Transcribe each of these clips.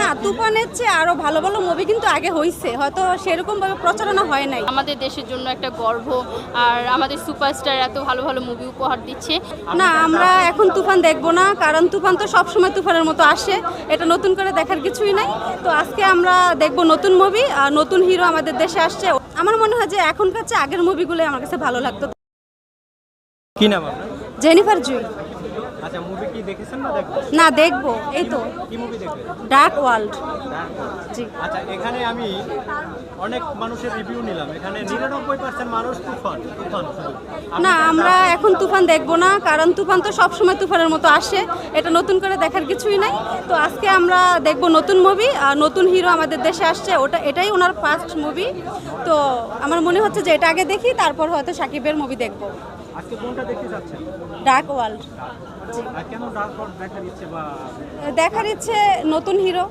না তুফানের চেয়ে আরও ভালো ভালো মুভি কিন্তু আগে হয়েছে হয়তো সেরকম ভাবে প্রচারণা হয় নাই। আমাদের দেশের জন্য একটা গর্ব আর আমাদের সুপারস্টার এত ভালো ভালো মুভি উপহার দিচ্ছে। না আমরা এখন তুফান দেখব না কারণ তুফান তো সবসময় তুফানের মতো আসে। এটা নতুন করে দেখার কিছুই নাই। তো আজকে আমরা দেখব নতুন মুভি আর নতুন হিরো আমাদের দেশে আসছে। আমার মনে হয় যে এখনকার চেয়ে আগের মুভিগুলো আমার কাছে ভালো লাগতো। কি নাম আপনার? জেনিফার জুই। আচ্ছা মুভি কি দেখেছেন না দেখবেন না দেখব এই তো। কি মুভি দেখবেন ডার্ক ওয়ার্ল্ড জি। আচ্ছা এখানে আমি অনেক মানুষের রিভিউ নিলাম। এখানে নিরানব্বই পার্সেন্ট মানুষ তুফান তুফান না আমরা এখন তুফান দেখব না কারণ তুফান তো সবসময় তুফানের মতো আসে। এটা নতুন করে দেখার কিছুই নাই। তো আজকে আমরা দেখব নতুন মুভি আর নতুন হিরো আমাদের দেশে আসছে। ওটা এটাই ওনার ফার্স্ট মুভি তো আমার মনে হচ্ছে যে এটা আগে দেখি তারপর হয়তো সাকিবের মুভি দেখব। আজকে কোনটা দেখতে যাচ্ছেন? Dark world. কেন ডার্ক হর্স দেখার ইচ্ছে বা দেখার ইচ্ছে নতুন হিরো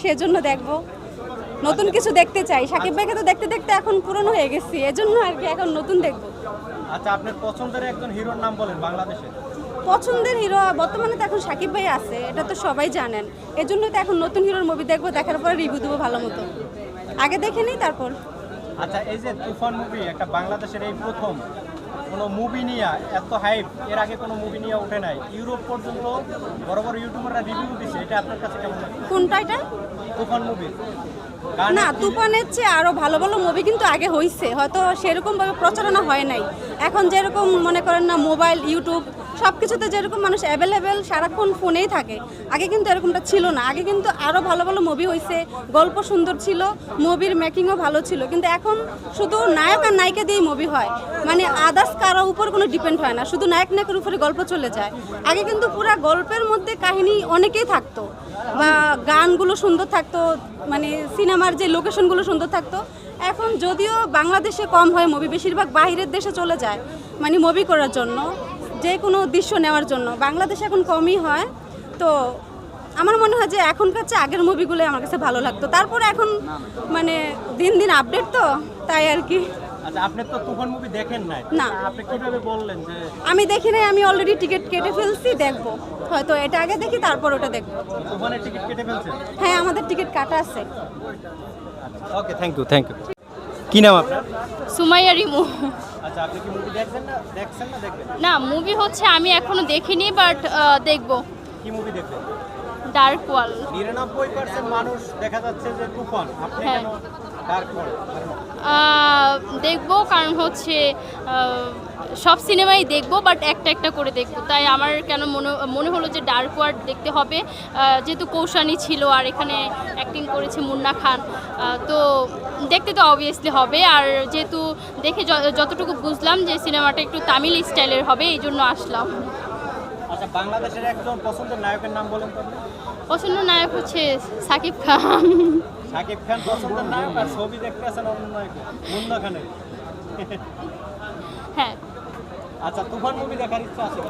সেজন্য দেখব। নতুন কিছু দেখতে চাই। সাকিব ভাইকে তো দেখতে দেখতে এখন পুরনো হয়ে গেছি এজন্য আর কি এখন নতুন দেখব। আচ্ছা আপনার পছন্দের একজন হিরোর নাম বলেন বাংলাদেশে। পছন্দের হিরো বর্তমানে তো এখন সাকিব ভাই আছে এটা তো সবাই জানেন। এজন্য তো এখন নতুন হিরোর মুভি দেখব দেখার পরে রিভিউ দেবো ভালো মতো। আগে দেখে নিই তারপর। আচ্ছা এই যে তুফান মুভি একটা বাংলাদেশের এই প্রথম কোনো মুভি নিয়ে এত হাইপ এর আগে কোনো মুভি নিয়ে ওঠে নাই। ইউরোপ পর্যন্ত বড় বড় ইউটিউবাররা রিভিউ দিছে এটা আপনার কাছে কেমন লাগে? কোনটা এটা? তুফান মুভি না তুফানের চেয়ে আরও ভালো ভালো মুভি কিন্তু আগে হয়েছে হয়তো সেরকমভাবে প্রচারণা হয় নাই। এখন যেরকম মনে করেন না মোবাইল ইউটিউব সব কিছুতে যেরকম মানুষ অ্যাভেলেবেল সারাক্ষণ ফোনেই থাকে, আগে কিন্তু এরকমটা ছিল না। আগে কিন্তু আরও ভালো ভালো মুভি হয়েছে গল্প সুন্দর ছিল মুভির মেকিংও ভালো ছিল, কিন্তু এখন শুধু নায়ক আর নায়িকা দিয়েই মুভি হয়। মানে আদার্স কারও উপর কোনো ডিপেন্ড হয় না, শুধু নায়ক নায়কের উপরে গল্প চলে যায়। আগে কিন্তু পুরো গল্পের মধ্যে কাহিনী অনেকেই থাকতো, বা গানগুলো সুন্দর থাকতো মানে সিনেমার যে লোকেশনগুলো সুন্দর থাকতো। এখন যদিও বাংলাদেশে কম হয় মুভি বেশিরভাগ বাইরের দেশে চলে যায় মানে মুভি করার জন্য। যে কোনো দৃশ্য নেওয়ার জন্য। বাংলাদেশে এখন কমই হয়। তো আমার মনে হয় যে এখনকার চেয়ে আগের মুভিগুলো আমার কাছে ভালো লাগতো। তারপর এখন মানে দিন দিন আপডেট তো তাই আর কি। আচ্ছা আপনি তো তুফান মুভি দেখেন নাই। না। আপনি কীভাবে বললেন যে আমি দেখি নাই আমি অলরেডি টিকিট কেটে ফেলছি দেখব। হয়তো এটা আগে দেখি তারপর ওটা দেখব। তুফানের টিকিট কেটে ফেলছেন? হ্যাঁ আমাদের টিকিট কাটা আছে। Okay thank you thank you কি নাম আপনার? সুমাইয়া রিমু। আচ্ছা আপনি কি মুভি দেখছেন না? দেখছেন না দেখবেন? না মুভি হচ্ছে আমি এখনও দেখিনি বাট দেখব। কি মুভি দেখবেন? ডার্ক ওয়াল নিরানব্বই পার্সেন্ট মানুষ দেখা যাচ্ছে যে তুফান আপনি হ্যাঁ। কেন ডার্ক ওয়ার্ল্ড দেখব কারণ হচ্ছে সব সিনেমাই দেখব বাট একটা একটা করে দেখব। তাই আমার কেন মনে মনে হলো যে ডার্ক ওয়ার্ড দেখতে হবে। যেহেতু কৌশানি ছিল আর এখানে অ্যাক্টিং করেছে মুন্না খান তো দেখতে তো অবভিয়াসলি হবে। আর যেহেতু দেখে যতটুকু বুঝলাম যে সিনেমাটা একটু তামিল স্টাইলের হবে এই জন্য আসলাম। আচ্ছা বাংলাদেশের একজন পছন্দের নায়কের নাম বলেন তো? পছন্দ নায়ক হচ্ছে সাকিব খান। শাকিব খান পছন্দের নায়ক আর ছবি দেখতে আছেন অন্য নায়ক মুন্না খানের। হ্যাঁ। আচ্ছা তুফান মুভি দেখার ইচ্ছা আছে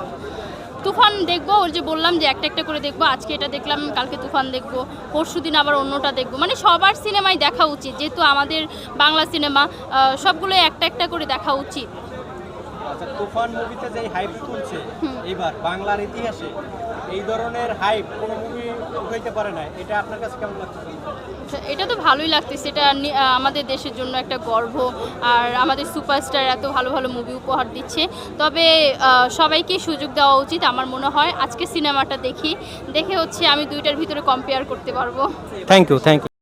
তুফান দেখব ওর যে বললাম যে একটা একটা করে দেখব আজকে এটা দেখলাম কালকে তুফান দেখব পরশু দিন আবার অন্যটা দেখব। মানে সবার সিনেমাই দেখা উচিত যেহেতু আমাদের বাংলা সিনেমা সবগুলো একটা একটা করে দেখা উচিত। আচ্ছা তুফান মুভিতে যে হাইপ তুলছে এইবার বাংলার ইতিহাসে এই ধরনের হাইপ কোনো মুভি উঠাইতে পারে না এটা আপনার কাছে কেমন লাগছে তো এটা তো ভালোই লাগতেছে এটা আমাদের দেশের জন্য একটা গর্ব আর আমাদের সুপারস্টার এত ভালো ভালো মুভি উপহার দিচ্ছে। তবে সবাইকে সুযোগ দেওয়া উচিত আমার মনে হয় আজকে সিনেমাটা দেখি দেখে হচ্ছে আমি দুইটার ভিতরে কম্পেয়ার করতে পারব। Thank you thank you